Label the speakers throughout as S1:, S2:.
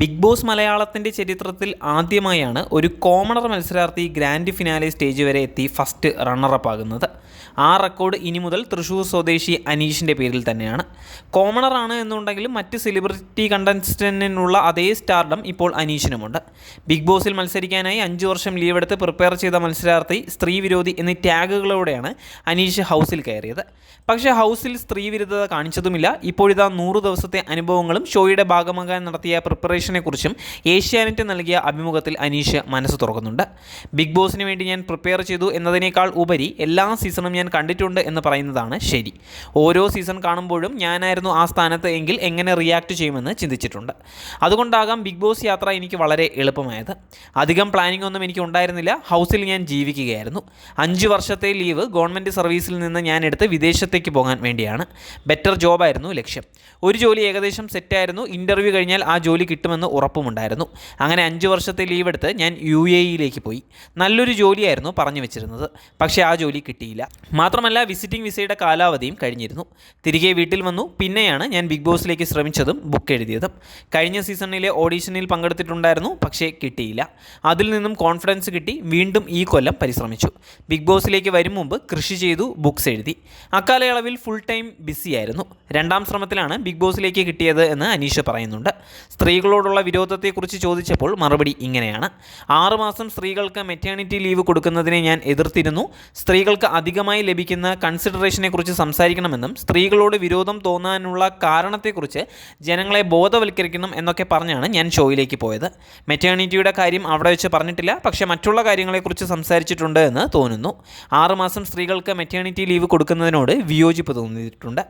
S1: Big boss മലയാളത്തിന്റെ ചരിത്രത്തിൽ ആദ്യമായാണ് ഒരു കോമണർ മത്സരാർത്ഥി ഗ്രാൻഡ് ഫിനാലെ സ്റ്റേജ് വരെ എത്തി ഫസ്റ്റ് റണ്ണറപ്പ് ആകുന്നത്. ആ റെക്കോർഡ് ഇനി മുതൽ തൃശ്ശൂർ സ്വദേശി അനീഷിന്റെ പേരിൽ തന്നെയാണ്. കോമണറാണ് എന്നുണ്ടെങ്കിലും മറ്റ് സെലിബ്രിറ്റി കണ്ടസ്റ്റന്റിനുള്ള അതേ സ്റ്റാർഡം ഇപ്പോൾ അനീഷിനുമുണ്ട്. ബിഗ് ബോസിൽ മത്സരിക്കാനായി അഞ്ച് വർഷം ലീവ് എടുത്ത് പ്രിപ്പയർ ചെയ്ത മത്സരാർത്ഥി സ്ത്രീ വിരോധി എന്നീ ടാഗുകളോടെയാണ് അനീഷ് ഹൗസിൽ കയറിയത്. പക്ഷേ ഹൗസിൽ സ്ത്രീ വിരുദ്ധത കാണിച്ചതുമില്ല. ഇപ്പോഴിതാ നൂറ് ദിവസത്തെ അനുഭവങ്ങളും ഷോയുടെ ഭാഗമാകാൻ നടത്തിയ പ്രിപ്പറേഷനെക്കുറിച്ചും ഏഷ്യാനെറ്റ് നൽകിയ അഭിമുഖത്തിൽ അനീഷ് മനസ്സ് തുറക്കുന്നുണ്ട്. ബിഗ് ബോസിന് വേണ്ടി ഞാൻ പ്രിപ്പയർ ചെയ്തു എന്നതിനേക്കാൾ ഉപരി എല്ലാ സീസണും ഞാൻ കണ്ടിട്ടുണ്ട് എന്ന് പറയുന്നതാണ് ശരി. ഓരോ സീസൺ കാണുമ്പോഴും ഞാനായിരുന്നു ആ സ്ഥാനത്ത് എങ്കിൽ എങ്ങനെ റിയാക്ട് ചെയ്യുമെന്ന് ചിന്തിച്ചിട്ടുണ്ട്. അതുകൊണ്ടാകാം ബിഗ് ബോസ് യാത്ര എനിക്ക് വളരെ എളുപ്പമായത്. അധികം പ്ലാനിംഗ് ഒന്നും എനിക്ക് ഉണ്ടായിരുന്നില്ല. ഹൗസിൽ ഞാൻ ജീവിക്കുകയായിരുന്നു. അഞ്ച് വർഷത്തെ ലീവ് ഗവൺമെന്റ് സർവീസിൽ നിന്ന് ഞാൻ എടുത്ത് വിദേശത്തേക്ക് പോകാൻ വേണ്ടിയാണ്. ബെറ്റർ ജോബായിരുന്നു ലക്ഷ്യം. ഒരു ജോലി ഏകദേശം സെറ്റായിരുന്നു. ഇന്റർവ്യൂ കഴിഞ്ഞാൽ ആ ജോലി കിട്ടുമെന്ന് ഉറപ്പുമുണ്ടായിരുന്നു. അങ്ങനെ അഞ്ച് വർഷത്തെ ലീവ് എടുത്ത് ഞാൻ യു എ ഇയിലേക്ക് പോയി. നല്ലൊരു ജോലിയായിരുന്നു പറഞ്ഞു വെച്ചിരുന്നത്. പക്ഷേ ആ ജോലി കിട്ടിയില്ല. മാത്രമല്ല വിസിറ്റിംഗ് വിസയുടെ കാലാവധിയും കഴിഞ്ഞിരുന്നു. തിരികെ വീട്ടിൽ വന്നു. പിന്നെയാണ് ഞാൻ ബിഗ് ബോസിലേക്ക് ശ്രമിച്ചതും ബുക്ക് എഴുതിയതും. കഴിഞ്ഞ സീസണിലെ ഓഡീഷനിൽ പങ്കെടുത്തിട്ടുണ്ടായിരുന്നു. പക്ഷേ കിട്ടിയില്ല. അതിൽ നിന്നും കോൺഫിഡൻസ് കിട്ടി. വീണ്ടും ഈ കൊല്ലം പരിശ്രമിച്ചു. ബിഗ് ബോസിലേക്ക് വരും മുമ്പ് കൃഷി ചെയ്തു ബുക്സ് എഴുതി. അക്കാലയളവിൽ ഫുൾ ടൈം ബിസിയായിരുന്നു രണ്ടാം ശ്രമത്തിലാണ് ബിഗ് ബോസിലേക്ക് കിട്ടിയത് എന്ന് അനീഷ് പറയുന്നുണ്ട്. സ്ത്രീകളോടുള്ള വിരോധത്തെക്കുറിച്ച് ചോദിച്ചപ്പോൾ മറുപടി ഇങ്ങനെയാണ്. ആറുമാസം സ്ത്രീകൾക്ക് മെറ്റേണിറ്റി ലീവ് കൊടുക്കുന്നതിനെ ഞാൻ എതിർത്തിരുന്നു. സ്ത്രീകൾക്ക് അധികമായി ലഭിക്കുന്ന കൺസിഡറേഷനെക്കുറിച്ച് സംസാരിക്കണമെന്നും സ്ത്രീകളോട് വിരോധം തോന്നാനുള്ള കാരണത്തെക്കുറിച്ച് ജനങ്ങളെ ബോധവൽക്കരിക്കണം എന്നൊക്കെ പറഞ്ഞാണ് ഞാൻ ഷോയിലേക്ക് പോയത്. മെറ്റേണിറ്റിയുടെ കാര്യം അവിടെ വെച്ച് പറഞ്ഞിട്ടില്ല പക്ഷേ മറ്റുള്ള കാര്യങ്ങളെക്കുറിച്ച് സംസാരിച്ചിട്ടുണ്ട് എന്ന് തോന്നുന്നു. ആറുമാസം സ്ത്രീകൾക്ക് മെറ്റേണിറ്റി ലീവ് കൊടുക്കുന്നതിനോട് വിയോജിപ്പ് തോന്നിയിട്ടുണ്ട്.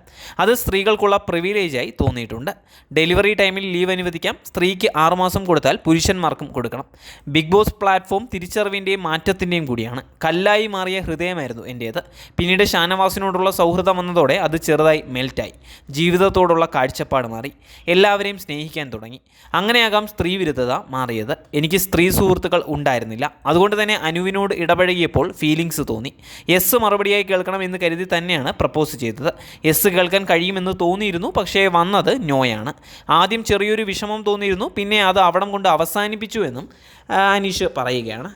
S1: അത് സ്ത്രീകൾക്കുള്ള പ്രിവിലേജായി തോന്നിയിട്ടുണ്ട്. ഡെലിവറി ടൈമിൽ ലീവ് അനുവദിക്കാം സ്ത്രീക്ക് ആറുമാസം കൊടുത്താൽ പുരുഷന്മാർക്കും കൊടുക്കണം. ബിഗ് ബോസ് പ്ലാറ്റ്ഫോം തിരിച്ചറിവിന്റെയും മാറ്റത്തിന്റെയും കൂടിയാണ്. കല്ലായി മാറിയ ഹൃദയമായിരുന്നു എന്റേത് പിന്നീട് ഷാനവാസിനോടുള്ള സൗഹൃദം വന്നതോടെ അത് ചെറുതായി മെൽറ്റായി. ജീവിതത്തോടുള്ള കാഴ്ചപ്പാട് മാറി. എല്ലാവരെയും സ്നേഹിക്കാൻ തുടങ്ങി. അങ്ങനെയാകാം സ്ത്രീ വിരുദ്ധത മാറിയത്. എനിക്ക് സ്ത്രീ സുഹൃത്തുക്കൾ ഉണ്ടായിരുന്നില്ല. അതുകൊണ്ട് തന്നെ അനുവിനോട് ഇടപഴകിയപ്പോൾ ഫീലിങ്സ് തോന്നി. എസ് മറുപടിയായി കേൾക്കണം എന്ന് കരുതി തന്നെയാണ് പ്രപ്പോസ് ചെയ്തത്. എസ് കേൾക്കാൻ കഴിയുമെന്ന് തോന്നിയിരുന്നു പക്ഷേ വന്നത് നോയാണ്. ആദ്യം ചെറിയൊരു വിഷമം തോന്നിയിരുന്നു പിന്നെ അത് അവിടം കൊണ്ട് അവസാനിപ്പിച്ചു എന്നും അനീഷ് പറയുകയാണ്.